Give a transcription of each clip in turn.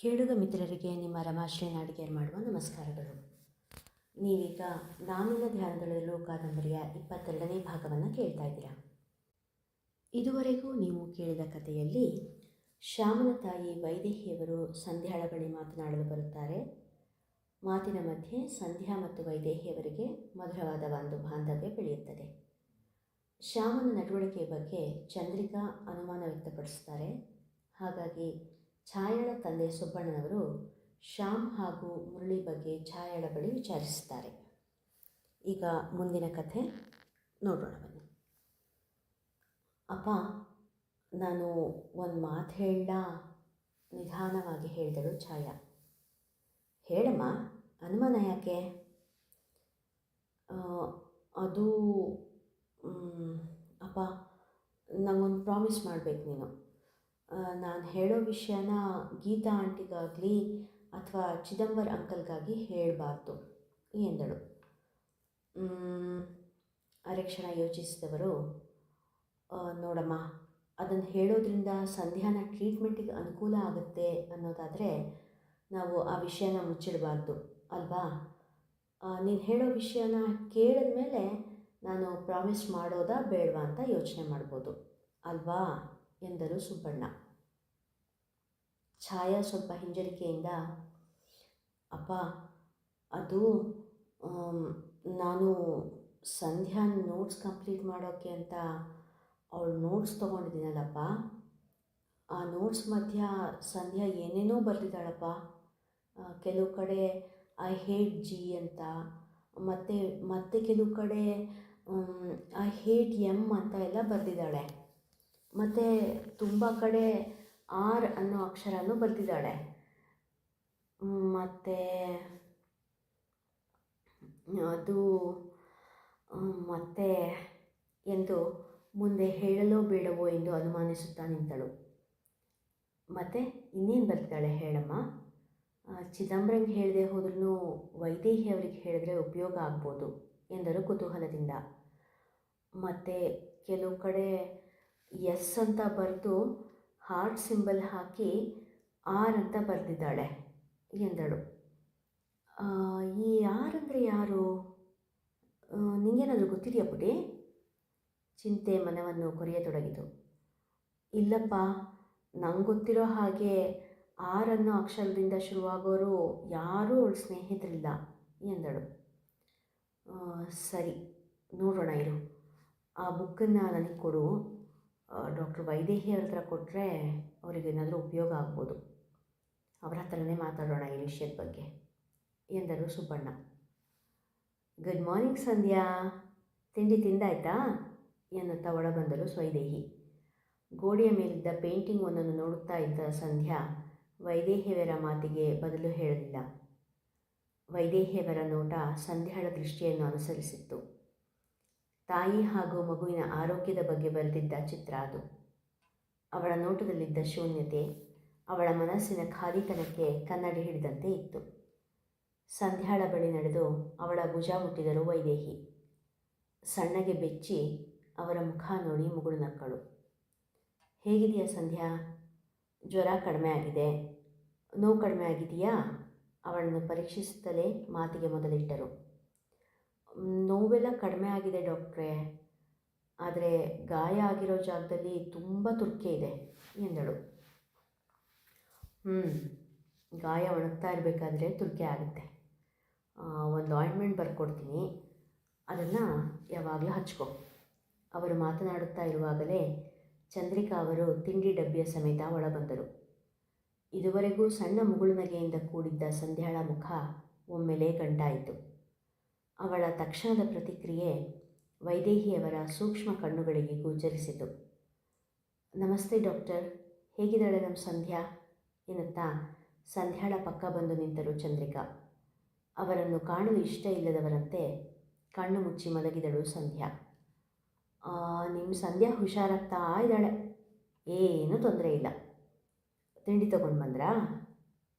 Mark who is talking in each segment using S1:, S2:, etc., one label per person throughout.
S1: ಕೇಳುಗ ಮಿತ್ರರಿಗೆ ನಿಮ್ಮ ರಮಾಶ್ರೀ ನಾಡಿಗೇರ್ ಮಾಡುವ ನಮಸ್ಕಾರಗಳು. ನೀವೀಗ ನಾಮಿನ ಧ್ಯಾನದಲ್ಲಿರಲು ಕಾದಂಬರಿಯ ಇಪ್ಪತ್ತೆರಡನೇ ಭಾಗವನ್ನು ಕೇಳ್ತಾ ಇದ್ದೀರಾ? ಇದುವರೆಗೂ ನೀವು ಕೇಳಿದ ಕಥೆಯಲ್ಲಿ ಶ್ಯಾಮನ ತಾಯಿ ವೈದೇಹಿಯವರು ಸಂಧ್ಯಾಳ ಬಳಿ ಮಾತನಾಡಲು ಬರುತ್ತಾರೆ. ಮಾತಿನ ಮಧ್ಯೆ ಸಂಧ್ಯಾ ಮತ್ತು ವೈದೇಹಿಯವರಿಗೆ ಮಧುರವಾದ ಒಂದು ಬಾಂಧವ್ಯ ಬೆಳೆಯುತ್ತದೆ. ಶ್ಯಾಮನ ನಡವಳಿಕೆಯ ಬಗ್ಗೆ ಚಂದ್ರಿಕಾ ಅನುಮಾನ ವ್ಯಕ್ತಪಡಿಸ್ತಾರೆ. ಹಾಗಾಗಿ ಛಾಯಾಳ ತಂದೆ ಸುಬ್ಬಣ್ಣನವರು ಶ್ಯಾಮ್ ಹಾಗೂ ಮುರಳಿ ಬಗ್ಗೆ ಛಾಯಾಳ ಬಳಿ ವಿಚಾರಿಸುತ್ತಾರೆ. ಈಗ ಮುಂದಿನ ಕಥೆ ನೋಡೋಣ ಬನ್ನಿ. ಅಪ್ಪ, ನಾನು ಒಂದು ಮಾತು ಹೇಳ ನಿಧಾನವಾಗಿ ಹೇಳಿದಳು ಛಾಯಾ. ಹೇಳಮ್ಮ, ಅನುಮಾನ ಯಾಕೆ? ಅದು ಅಪ್ಪ, ನಂಗೊಂದು ಪ್ರಾಮಿಸ್ ಮಾಡಬೇಕು ನೀನು. ನಾನು ಹೇಳೋ ವಿಷಯನ ಗೀತಾ ಆಂಟಿಗಾಗಲಿ ಅಥವಾ ಚಿದಂಬರ್ ಅಂಕಲ್ಗಾಗಿ ಹೇಳಬಾರ್ದು, ಎಂದಳು. ಅರೆಕ್ಷಣ ಅರೆ ಕ್ಷಣ ಯೋಚಿಸಿದವರು ನೋಡಮ್ಮ ಅದನ್ನು ಹೇಳೋದ್ರಿಂದ ಸಂಧ್ಯಾನ ಟ್ರೀಟ್ಮೆಂಟಿಗೆ ಅನುಕೂಲ ಆಗುತ್ತೆ ಅನ್ನೋದಾದರೆ ನಾವು ಆ ವಿಷಯನ ಮುಚ್ಚಿಡಬಾರ್ದು, ಅಲ್ವಾ? ನೀನು ಹೇಳೋ ವಿಷಯನ ಕೇಳಿದ ಮೇಲೆ ನಾನು ಪ್ರಾಮಿಸ್ ಮಾಡೋದಾ ಬೇಡವಾ ಅಂತ ಯೋಚನೆ ಮಾಡ್ಬೋದು, ಅಲ್ವಾ? ಎಂದರು ಸುಬ್ಬಣ್ಣ. ಛಾಯಾ ಸ್ವಲ್ಪ ಹಿಂಜರಿಕೆಯಿಂದ, ಅಪ್ಪ, ಅದು ನಾನು ಸಂಧ್ಯಾ ನೋಟ್ಸ್ ಕಂಪ್ಲೀಟ್ ಮಾಡೋಕ್ಕೆ ಅಂತ ಅವಳು ನೋಟ್ಸ್ ತೊಗೊಂಡಿದ್ದೀನಲ್ಲಪ್ಪ. ಆ ನೋಟ್ಸ್ ಮಧ್ಯ ಸಂಧ್ಯಾ ಏನೇನೋ ಬರೆದಿದ್ದಾಳಪ್ಪ. ಕೆಲವು ಕಡೆ ಐ ಹೇಟ್ ಜಿ ಅಂತ, ಮತ್ತು, ಮತ್ತೆ ಕೆಲವು ಕಡೆ ಐ ಹೇಟ್ ಎಂ ಅಂತ ಎಲ್ಲ ಬರೆದಿದ್ದಾಳೆ. ಮತ್ತು ತುಂಬ ಕಡೆ ಆರ್ ಅನ್ನೋ ಅಕ್ಷರನೂ ಬರೆದಿದ್ದಾಳೆ ಮತ್ತು ಅದು, ಮತ್ತೆ ಎಂದು ಮುಂದೆ ಹೇಳಲೋ ಬೇಡವೋ ಎಂದು ಅನುಮಾನಿಸುತ್ತಾ ನಿಂತಳು. ಮತ್ತು ಇನ್ನೇನು ಬರ್ತಾಳೆ ಹೇಳಮ್ಮ? ಚಿದಂಬರಂ ಚಿದಂಬರಂಗೆ ಹೇಳದೆ ಹೋದ್ರೂ ವೈದೇಹಿ ಅವರಿಗೆ ಹೇಳಿದ್ರೆ ಉಪಯೋಗ ಆಗ್ಬೋದು ಎಂದರು ಕುತೂಹಲದಿಂದ. ಮತ್ತು ಕೆಲವು ಕಡೆ ಎಸ್ ಅಂತ ಬರೆದು ಹಾರ್ಟ್ ಸಿಂಬಲ್ ಹಾಕಿ ಆರ್ ಅಂತ ಬರೆದಿದ್ದಾಳೆ ಎಂದಳು. ಈ ಆರ್ ಅಂದರೆ ಯಾರು? ನಿಂಗೇನಾದರೂ ಗೊತ್ತಿದೆಯಾ ಪುಟಿ ಚಿಂತೆ ಮನವನ್ನು ಕೊರೆಯತೊಡಗಿತು. ಇಲ್ಲಪ್ಪ, ನಂಗೆ ಗೊತ್ತಿರೋ ಹಾಗೆ ಆರ್ ಅನ್ನೋ ಅಕ್ಷರದಿಂದ ಶುರುವಾಗೋರು ಯಾರೂ ಅವಳು ಸ್ನೇಹಿತರಿಲ್ಲ ಎಂದಳು. ಸರಿ, ನೋಡೋಣ ಇರು. ಆ ಬುಕ್ಕನ್ನು ನನಗೆ ಕೊಡು. ಡಾಕ್ಟರ್ ವೈದೇಹಿ ಅವ್ರ ಹತ್ರ ಕೊಟ್ಟರೆ ಅವರಿಗೇನಾದರೂ ಉಪಯೋಗ ಆಗ್ಬೋದು. ಅವರ ಹತ್ರನೇ ಮಾತಾಡೋಣ ಈ ವಿಷಯದ ಬಗ್ಗೆ, ಎಂದರು ಸುಬ್ಬಣ್ಣ. ಗುಡ್ ಮಾರ್ನಿಂಗ್ ಸಂಧ್ಯಾ. ತಿಂಡಿ ತಿಂದಾಯ್ತಾ? ಎನ್ನುತ್ತಾ ಒಳ ಬಂದಳು ಸ್ವೈದೇಹಿ. ಗೋಡೆಯ ಮೇಲಿದ್ದ ಪೇಂಟಿಂಗ್ ಒಂದನ್ನು ನೋಡುತ್ತಾ ಇದ್ದ ಸಂಧ್ಯಾ ವೈದೇಹಿಯವರ ಮಾತಿಗೆ ಬದಲು ಹೇಳಲಿಲ್ಲ. ವೈದೇಹಿಯವರ ನೋಟ ಸಂಧ್ಯಾಳ ದೃಷ್ಟಿಯನ್ನು ಅನುಸರಿಸಿತ್ತು. ತಾಯಿ ಹಾಗೂ ಮಗುವಿನ ಆರೋಗ್ಯದ ಬಗ್ಗೆ ಬರೆದಿದ್ದ ಚಿತ್ರ ಅದು. ಅವಳ ನೋಟದಲ್ಲಿದ್ದ ಶೂನ್ಯತೆ ಅವಳ ಮನಸ್ಸಿನ ಖಾಲಿತನಕ್ಕೆ ಕನ್ನಡಿ ಹಿಡಿದಂತೆ ಇತ್ತು. ಸಂಧ್ಯಾಳ ಬಳಿ ನಡೆದು ಅವಳ ಭುಜ ಮುಟ್ಟಿದರು ವೈದೇಹಿ. ಸಣ್ಣಗೆ ಬೆಚ್ಚಿ ಅವರ ಮುಖ ನೋಡಿ ಮುಗುಳು ನಕ್ಕಳು. ಹೇಗಿದೆಯಾ ಸಂಧ್ಯಾ? ಜ್ವರ ಕಡಿಮೆ ಆಗಿದೆ. ನೋವು ಕಡಿಮೆ ಆಗಿದೆಯಾ? ಅವಳನ್ನು ಪರೀಕ್ಷಿಸುತ್ತಲೇ ಮಾತಿಗೆ ಮೊದಲಿಟ್ಟರು. "ಮ್, ನೋವೆಲ್ಲ ಕಡಿಮೆ ಆಗಿದೆ ಡಾಕ್ಟ್ರೇ. ಆದರೆ ಗಾಯ ಆಗಿರೋ ಜಾಗದಲ್ಲಿ ತುಂಬ ತುರ್ಕೆ ಇದೆ ಎಂದಳು. ಹ್ಞೂ ಗಾಯ ಒಣಗ್ತಾ ಇರಬೇಕಾದ್ರೆ ತುರ್ಕೆ ಆಗುತ್ತೆ. ಒಂದು ಆಯಿಂಟ್ಮೆಂಟ್ ಬರ್ಕೊಡ್ತೀನಿ. ಅದನ್ನು ಯಾವಾಗಲೂ ಹಚ್ಕೊ. ಅವರು ಮಾತನಾಡುತ್ತಾ ಇರುವಾಗಲೇ ಚಂದ್ರಿಕಾ ಅವರು ತಿಂಡಿ ಡಬ್ಬಿಯ ಸಮೇತ ಒಳಬಂದರು. ಇದುವರೆಗೂ ಸಣ್ಣ ಮುಗುಳು ನಗೆಯಿಂದ ಕೂಡಿದ್ದ ಸಂಧ್ಯಾಳ ಮುಖ ಒಮ್ಮೆಲೆ ಗಂಟಾಯಿತು ಅವಳ ತಕ್ಷಣದ ಪ್ರತಿಕ್ರಿಯೆ ವೈದೇಹಿಯವರ ಸೂಕ್ಷ್ಮ ಕಣ್ಣುಗಳಿಗೆ ಗೋಚರಿಸಿತು. ನಮಸ್ತೆ ಡಾಕ್ಟರ್ ಹೇಗಿದ್ದಾಳೆ ನಮ್ಮ ಸಂಧ್ಯಾ? ಎನ್ನುತ್ತಾ ಸಂಧ್ಯಾಳ ಪಕ್ಕ ಬಂದು ನಿಂತರು ಚಂದ್ರಿಕಾ. ಅವರನ್ನು ಕಾಣಲು ಇಷ್ಟ ಇಲ್ಲದವರಂತೆ ಕಣ್ಣು ಮುಚ್ಚಿ ಮಲಗಿದಳು ಸಂಧ್ಯಾ. "ಆ, ನಿಮ್ಮ ಸಂಧ್ಯಾ ಹುಷಾರಾಗ್ತಾ ಇದ್ದಾಳೆ. ಏನೂ ತೊಂದರೆ ಇಲ್ಲ. ತಿಂಡಿ ತಗೊಂಡು ಬಂದ್ರಾ?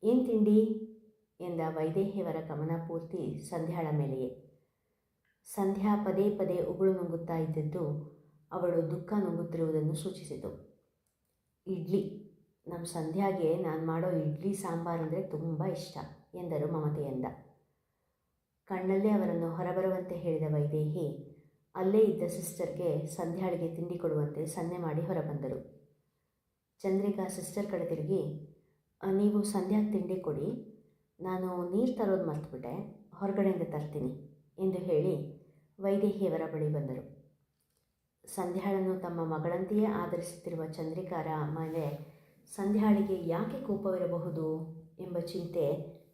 S1: ಏನು ತಿಂಡಿ? ಎಂದ ವೈದೇಹಿಯವರ ಗಮನ ಪೂರ್ತಿ ಸಂಧ್ಯಾಳ ಮೇಲೆಯೇ. ಸಂಧ್ಯಾ ಪದೇ ಪದೇ ಉಗುಳು ನುಂಗುತ್ತಾ ಇದ್ದದ್ದು ಅವಳು ದುಃಖ ನುಂಗುತ್ತಿರುವುದನ್ನು ಸೂಚಿಸಿತು. ಇಡ್ಲಿ ನಮ್ಮ ಸಂಧ್ಯಾಗೆ ನಾನು ಮಾಡೋ ಇಡ್ಲಿ ಸಾಂಬಾರು ಅಂದರೆ ತುಂಬ ಇಷ್ಟ ಎಂದರು ಮಮತೆಯಿಂದ. ಕಣ್ಣಲ್ಲೇ ಅವರನ್ನು ಹೊರಬರುವಂತೆ ಹೇಳಿದ ವೈದೇಹಿ ಅಲ್ಲೇ ಇದ್ದ ಸಿಸ್ಟರ್ಗೆ ಸಂಧ್ಯಾಳಿಗೆ ತಿಂಡಿ ಕೊಡುವಂತೆ ಸನ್ನೆ ಮಾಡಿ ಹೊರಬಂದರು. ಚಂದ್ರಿಕಾ ಸಿಸ್ಟರ್ ಕಡೆ ತಿರುಗಿ "ಅ, ನೀವು ಸಂಧ್ಯಾಗೆ ತಿಂಡಿ ಕೊಡಿ ನಾನು ನೀರು ತರೋದು ಮರ್ತುಬಿಟ್ಟೆ ಹೊರಗಡೆಯಿಂದ ತರ್ತೀನಿ. ಎಂದು ಹೇಳಿ ವೈದೇಹಿಯವರ ಬಳಿ ಬಂದರು. ಸಂಧ್ಯಾಳನ್ನು ತಮ್ಮ ಮಗಳಂತೆಯೇ ಆಧರಿಸುತ್ತಿರುವ ಚಂದ್ರಿಕಾರ ಮೇಲೆ ಸಂಧ್ಯಾಳಿಗೆ ಯಾಕೆ ಕೋಪವಿರಬಹುದು ಎಂಬ ಚಿಂತೆ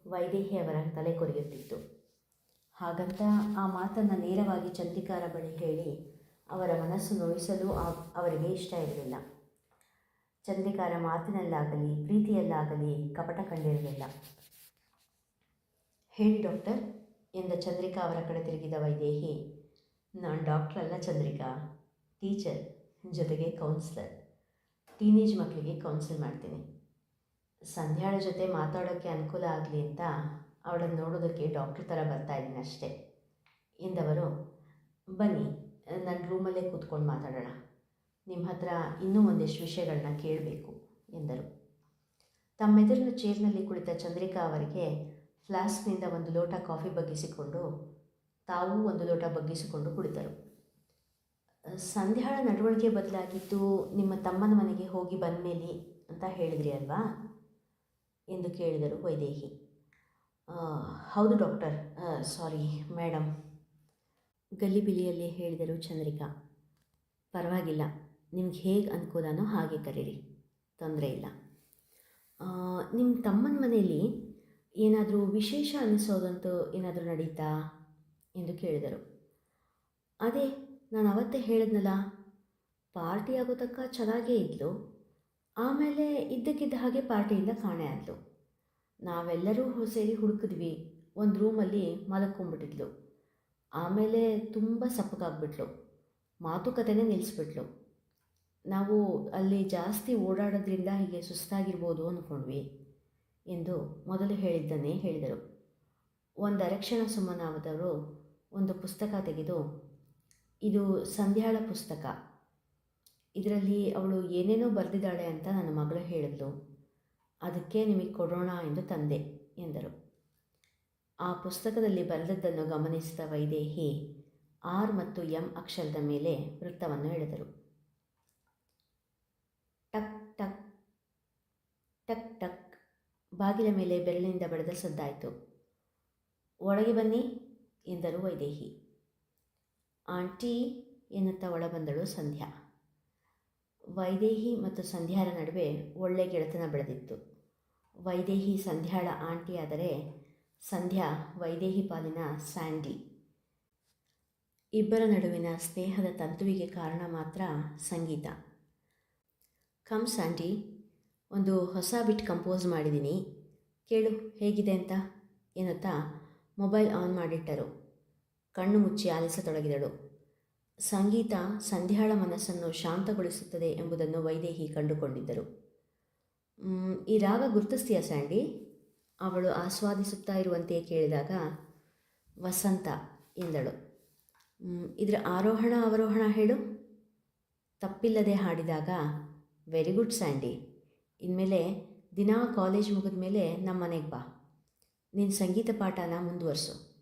S1: ವೈದೇಹಿಯವರ ತಲೆ ಕೊರೆಯುತ್ತಿತ್ತು. ಹಾಗಂತ ಆ ಮಾತನ್ನು ನೇರವಾಗಿ ಚಂದ್ರಿಕಾರ ಬಳಿ ಹೇಳಿ ಅವರ ಮನಸ್ಸು ನೋಯಿಸಲು ಅವರಿಗೆ ಇಷ್ಟ ಇರಲಿಲ್ಲ. ಚಂದ್ರಿಕಾರ ಮಾತಿನಲ್ಲಾಗಲಿ ಪ್ರೀತಿಯಲ್ಲಾಗಲಿ ಕಪಟ ಕಂಡಿರಲಿಲ್ಲ. ಹೇಳಿ ಡಾಕ್ಟರ್ ಎಂದ ಚಂದ್ರಿಕಾ ಅವರ ಕಡೆ ತಿರುಗಿದ ವೈದೇಹಿ, ನಾನು ಡಾಕ್ಟರ್ ಅಲ್ಲ ಚಂದ್ರಿಕಾ, ಟೀಚರ್, ಜೊತೆಗೆ ಕೌನ್ಸಿಲರ್, ಟೀನೇಜ್ ಮಕ್ಕಳಿಗೆ ಕೌನ್ಸಿಲ್ ಮಾಡ್ತೀನಿ. ಸಂಧ್ಯಾಳ ಜೊತೆ ಮಾತಾಡೋಕ್ಕೆ ಅನುಕೂಲ ಆಗಲಿ ಅಂತ ಅವಳನ್ನು ನೋಡೋದಕ್ಕೆ ಡಾಕ್ಟ್ರ್ ಥರ ಬರ್ತಾ ಇದ್ದೀನಿ ಅಷ್ಟೇ, ಎಂದವರು, ಬನ್ನಿ ನನ್ನ ರೂಮಲ್ಲೇ ಕೂತ್ಕೊಂಡು ಮಾತಾಡೋಣ ನಿಮ್ಮ ಹತ್ರ ಇನ್ನೂ ಒಂದಿಷ್ಟು ವಿಷಯಗಳನ್ನ ಕೇಳಬೇಕು, ಎಂದರು. ತಮ್ಮೆದುರಿನ ಚೇರ್ನಲ್ಲಿ ಕುಳಿತ ಚಂದ್ರಿಕಾ ಅವರಿಗೆ ಫ್ಲಾಸ್ಕ್ನಿಂದ ಒಂದು ಲೋಟ ಕಾಫಿ ಬಗ್ಗಿಸಿಕೊಂಡು, ತಾವೂ ಒಂದು ಲೋಟ ಬಗ್ಗಿಸಿಕೊಂಡು ಕುಳಿತರು ಸಂಧ್ಯಾಳ ನಡವಳಿಕೆ ಬದಲಾಗಿದ್ದು ನಿಮ್ಮ ತಮ್ಮನ ಮನೆಗೆ ಹೋಗಿ ಬಂದಮೇಲೆ ಅಂತ ಹೇಳಿದ್ರಿ ಅಲ್ವಾ? ಎಂದು ಕೇಳಿದರು ವೈದೇಹಿ. ಹೌದು ಡಾಕ್ಟರ್. ಸಾರಿ ಮೇಡಮ್ ಗಲ್ಲಿಬಿಲಿಯಲ್ಲಿ ಹೇಳಿದರು ಚಂದ್ರಿಕಾ. ಪರವಾಗಿಲ್ಲ. ನಿಮ್ಗೆ ಹೇಗೆ ಅನುಕೂಲನೋ ಹಾಗೆ ಕರೀರಿ. ತೊಂದರೆ ಇಲ್ಲ. ನಿಮ್ಮ ತಮ್ಮನ ಮನೆಯಲ್ಲಿ ಏನಾದರೂ ವಿಶೇಷ ಅನಿಸೋದಂತೂ ಏನಾದರೂ ನಡೀತಾ? ಎಂದು ಕೇಳಿದರು. ಅದೇ, ನಾನು ಅವತ್ತೇ ಹೇಳಿದ್ನಲ್ಲ, ಪಾರ್ಟಿ ಆಗೋ ತಕ್ಕ ಚೆನ್ನಾಗೇ ಇದ್ಲು. ಆಮೇಲೆ ಇದ್ದಕ್ಕಿದ್ದ ಹಾಗೆ ಪಾರ್ಟಿಯಿಂದ ಕಾಣೆ ಆದ್ಲು ನಾವೆಲ್ಲರೂ ಸೇರಿ ಹುಡುಕಿದ್ವಿ. ಒಂದು ರೂಮಲ್ಲಿ ಮಲಕ್ಕೊಂಬಿಟ್ಟಿದ್ಲು ಆಮೇಲೆ ತುಂಬ ಸಪ್ಪಗಾಗ್ಬಿಟ್ಲು. ಮಾತುಕತೆನೇ ನಿಲ್ಲಿಸ್ಬಿಟ್ಲು ನಾವು ಅಲ್ಲಿ ಜಾಸ್ತಿ ಓಡಾಡೋದ್ರಿಂದ ಹೀಗೆ ಸುಸ್ತಾಗಿರ್ಬೋದು ಅಂದ್ಕೊಂಡ್ವಿ ಎಂದು ಮೊದಲು ಹೇಳಿದ್ದನ್ನೇ ಹೇಳಿದರು. ಒಂದು ಅರಕ್ಷಣ ಸುಮ್ಮನಾದವರು ಒಂದು ಪುಸ್ತಕ ತೆಗೆದು, ಇದು ಸಂಧ್ಯಾಳ ಪುಸ್ತಕ. ಇದರಲ್ಲಿ ಅವಳು ಏನೇನೋ ಬರೆದಿದ್ದಾಳೆ ಅಂತ ನನ್ನ ಮಗಳು ಹೇಳಿದ್ಲು. ಅದಕ್ಕೆ ನಿಮಗೆ ಕೊಡೋಣ ಎಂದು ತಂದೆ ಎಂದರು. ಆ ಪುಸ್ತಕದಲ್ಲಿ ಬರೆದದ್ದನ್ನು ಗಮನಿಸಿದ ವೈದೇಹಿ ಆರ್ ಮತ್ತು ಎಂ ಅಕ್ಷರದ ಮೇಲೆ ವೃತ್ತವನ್ನು ಎಳೆದರು. ಟಕ್ ಟಕ್ ಟಕ್ ಟಕ್ ಬಾಗಿಲ ಮೇಲೆ ಬೆರಳಿನಿಂದ ಬಡಿದ ಸದ್ದಾಯಿತು. ಒಳಗೆ ಬನ್ನಿ ಎಂದರು ವೈದೇಹಿ. ಆಂಟಿ ಎನ್ನುತ್ತಾ ಒಳಬಂದಳು ಸಂಧ್ಯಾ. ವೈದೇಹಿ ಮತ್ತು ಸಂಧ್ಯಾರ ನಡುವೆ ಒಳ್ಳೆ ಗೆಳೆತನ ಬೆಳೆದಿತ್ತು. ವೈದೇಹಿ ಸಂಧ್ಯಾಳ ಆಂಟಿ ಆದರೆ ಸಂಧ್ಯಾ ವೈದೇಹಿ ಪಾಲಿನ ಸ್ಯಾಂಡಿ. ಇಬ್ಬರ ನಡುವಿನ ಸ್ನೇಹದ ತಂತುವಿಗೆ ಕಾರಣ ಮಾತ್ರ ಸಂಗೀತ. ಕಮ್ ಸ್ಯಾಂಡಿ ಒಂದು ಹೊಸ ಬಿಟ್ ಕಂಪೋಸ್ ಮಾಡಿದ್ದೀನಿ. ಕೇಳು, ಹೇಗಿದೆ ಅಂತ ಏನತ್ತ ಮೊಬೈಲ್ ಆನ್ ಮಾಡಿಟ್ಟರು. ಕಣ್ಣು ಮುಚ್ಚಿ ಆಲಿಸತೊಡಗಿದಳು. ಸಂಗೀತ ಸಂಧ್ಯಾಳ ಮನಸ್ಸನ್ನು ಶಾಂತಗೊಳಿಸುತ್ತದೆ ಎಂಬುದನ್ನು ವೈದೇಹಿ ಕಂಡುಕೊಂಡಿದ್ದರು. ಈ ರಾಗ ಗುರ್ತಿಸ್ತೀಯ ಸ್ಯಾಂಡಿ? ಅವಳು ಆಸ್ವಾದಿಸುತ್ತಾ ಇರುವಂತೆ ಕೇಳಿದಾಗ, ವಸಂತ, ಎಂದಳು. ಇದರ ಆರೋಹಣ, ಅವರೋಹಣ ಹೇಳು. ತಪ್ಪಿಲ್ಲದೆ ಹಾಡಿದಾಗ, ವೆರಿ ಗುಡ್ ಸ್ಯಾಂಡಿ. ಇನ್ಮೇಲೆ ದಿನಾ ಕಾಲೇಜ್ ಮುಗಿದ ಮೇಲೆ ನಮ್ಮ ಮನೆಗೆ ಬಾ. ನಿನ್ನ ಸಂಗೀತ ಪಾಠನ ಮುಂದುವರಿಸು.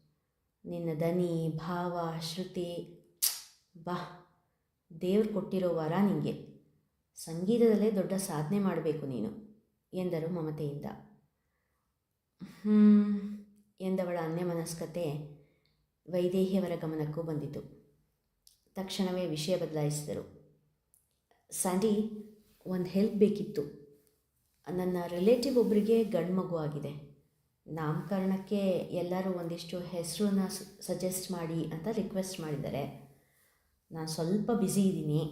S1: ನಿನ್ನ ದನಿ ಭಾವ, ಶ್ರುತಿ ಬಾ. ದೇವ್ರು ಕೊಟ್ಟಿರೋ ವರ ನಿನಗೆ ಸಂಗೀತದಲ್ಲೇ ದೊಡ್ಡ ಸಾಧನೆ ಮಾಡಬೇಕು ನೀನು, ಎಂದರು ಮಮತೆಯಿಂದ. ಎಂದವಳ ಅನ್ಯಮನಸ್ಕತೆ ವೈದೇಹಿಯವರ ಗಮನಕ್ಕೂ ಬಂದಿತು. ತಕ್ಷಣವೇ ವಿಷಯ ಬದಲಾಯಿಸಿದರು. ಸ್ಯಾಂಡಿ ಒಂದು ಹೆಲ್ಪ್ ಬೇಕಿತ್ತು. ನನ್ನ ರಿಲೇಟಿವ್ ಒಬ್ಬರಿಗೆ ಗಂಡು ಮಗು ಆಗಿದೆ. ನಾಮಕರಣಕ್ಕೆ ಎಲ್ಲರೂ ಒಂದಿಷ್ಟು ಹೆಸರನ್ನ ಸಜೆಸ್ಟ್ ಮಾಡಿ ಅಂತ ರಿಕ್ವೆಸ್ಟ್ ಮಾಡಿದ್ದಾರೆ. ನಾನು ಸ್ವಲ್ಪ ಬ್ಯುಸಿ ಇದ್ದೀನಿ.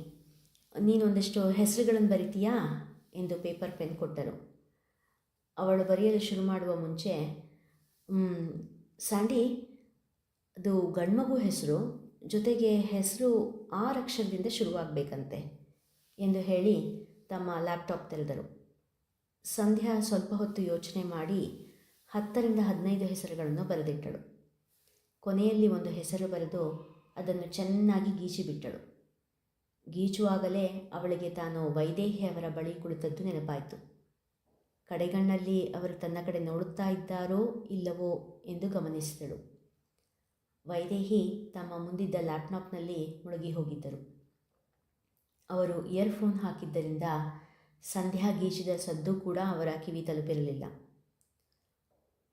S1: ನೀನು ಒಂದಿಷ್ಟು ಹೆಸರುಗಳನ್ನು ಬರಿತೀಯಾ? ಎಂದು ಪೇಪರ್ ಪೆನ್ ಕೊಟ್ಟರು. ಅವಳು ಬರೆಯಲು ಶುರು ಮಾಡುವ ಮುಂಚೆ ಸ್ಯಾಂಡಿ ಅದು ಗಂಡ್ಮಗು ಹೆಸರು, ಜೊತೆಗೆ ಹೆಸರು ಆರು ಅಕ್ಷರದಿಂದ ಶುರುವಾಗಬೇಕಂತೆ, ಎಂದು ಹೇಳಿ ತಮ್ಮ ಲ್ಯಾಪ್ಟಾಪ್ ತೆರೆದರು. ಸಂಧ್ಯಾ ಸ್ವಲ್ಪ ಹೊತ್ತು ಯೋಚನೆ ಮಾಡಿ ಹತ್ತರಿಂದ ಹದಿನೈದು ಹೆಸರುಗಳನ್ನು ಬರೆದಿಟ್ಟಳು. ಕೊನೆಯಲ್ಲಿ ಒಂದು ಹೆಸರು ಬರೆದು ಅದನ್ನು ಚೆನ್ನಾಗಿ ಗೀಚಿಬಿಟ್ಟಳು. ಗೀಚುವಾಗಲೇ ಅವಳಿಗೆ ತಾನು ವೈದೇಹಿ ಅವರ ಬಳಿ ಕುಳಿತದ್ದು ನೆನಪಾಯಿತು. ಕಡೆಗಣ್ಣಲ್ಲಿ ಅವರು ತನ್ನ ಕಡೆ ನೋಡುತ್ತಾ ಇದ್ದಾರೋ ಇಲ್ಲವೋ ಎಂದು ಗಮನಿಸಿದಳು. ವೈದೇಹಿ ತಮ್ಮ ಮುಂದಿದ್ದ ಲ್ಯಾಪ್ಟಾಪ್ನಲ್ಲಿ ಮುಳುಗಿ ಹೋಗಿದ್ದರು. ಅವರು ಇಯರ್ಫೋನ್ ಹಾಕಿದ್ದರಿಂದ ಸಂಧ್ಯಾ ಗೀಚಿದ ಸದ್ದು ಕೂಡ ಅವರ ಕಿವಿ ತಲುಪಿರಲಿಲ್ಲ.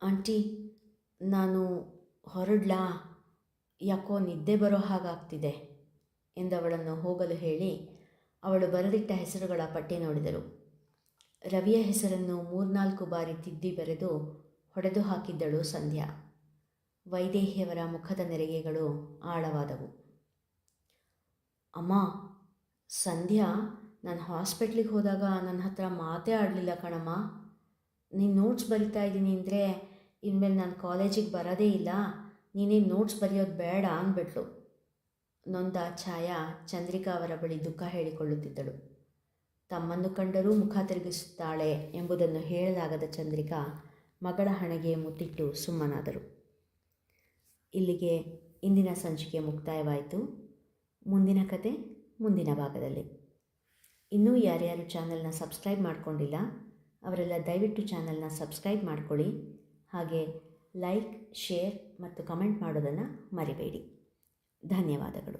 S1: ಆಂಟಿ, ನಾನು ಹೊರಡ್ಲಾ? ಯಾಕೋ ನಿದ್ದೆ ಬರೋ ಹಾಗಾಗ್ತಿದೆ ಎಂದವಳನ್ನು ಹೋಗಲು ಹೇಳಿ ಅವಳು ಬರೆದಿಟ್ಟ ಹೆಸರುಗಳ ಪಟ್ಟಿ ನೋಡಿದರು ರವಿಯ ಹೆಸರನ್ನು ಮೂರ್ನಾಲ್ಕು ಬಾರಿ ತಿದ್ದಿ ಬರೆದು ಹೊಡೆದು ಹಾಕಿದ್ದಳು ಸಂಧ್ಯಾ. ವೈದೇಹಿಯವರ ಮುಖದ ನೆರಿಗೆಗಳು ಆಳವಾದವು. ಅಮ್ಮ, ಸಂಧ್ಯಾ ನಾನು ಹಾಸ್ಪಿಟ್ಲಿಗೆ ಹೋದಾಗ ನನ್ನ ಹತ್ರ ಮಾತೇ ಆಡಲಿಲ್ಲ ಕಣಮ್ಮ. ನೀನು ನೋಟ್ಸ್ ಬರಿತಾ ಇದ್ದೀನಿ ಅಂದರೆ ಇನ್ಮೇಲೆ ನಾನು ಕಾಲೇಜಿಗೆ ಬರೋದೇ ಇಲ್ಲ. ನೀನೇನು ನೋಟ್ಸ್ ಬರೆಯೋದು ಬೇಡ ಅಂದ್ಬಿಟ್ಲು. ನೊಂದ ಛಾಯಾ ಚಂದ್ರಿಕಾ ಅವರ ಬಳಿ ದುಃಖ ಹೇಳಿಕೊಳ್ಳುತ್ತಿದ್ದಳು. ತಮ್ಮನ್ನು ಕಂಡರೂ ಮುಖ ತಿರುಗಿಸುತ್ತಾಳೆ ಎಂಬುದನ್ನು ಹೇಳಲಾಗದ ಚಂದ್ರಿಕಾ ಮಗಳ ಹಣೆಗೆ ಮುತ್ತಿಟ್ಟು ಸುಮ್ಮನಾದರು. ಇಲ್ಲಿಗೆ ಇಂದಿನ ಸಂಚಿಕೆ ಮುಕ್ತಾಯವಾಯಿತು. ಮುಂದಿನ ಕತೆ ಮುಂದಿನ ಭಾಗದಲ್ಲಿ. ಇನ್ನೂ ಯಾರ್ಯಾರು ಚಾನಲ್ನ ಸಬ್ಸ್ಕ್ರೈಬ್ ಮಾಡಿಕೊಂಡಿಲ್ಲ, ಅವರೆಲ್ಲ ದಯವಿಟ್ಟು ಚಾನಲ್ನ ಸಬ್ಸ್ಕ್ರೈಬ್ ಮಾಡಿಕೊಳ್ಳಿ. ಹಾಗೆ ಲೈಕ್, ಶೇರ್ ಮತ್ತು ಕಮೆಂಟ್ ಮಾಡೋದನ್ನು ಮರಿಬೇಡಿ. ಧನ್ಯವಾದಗಳು.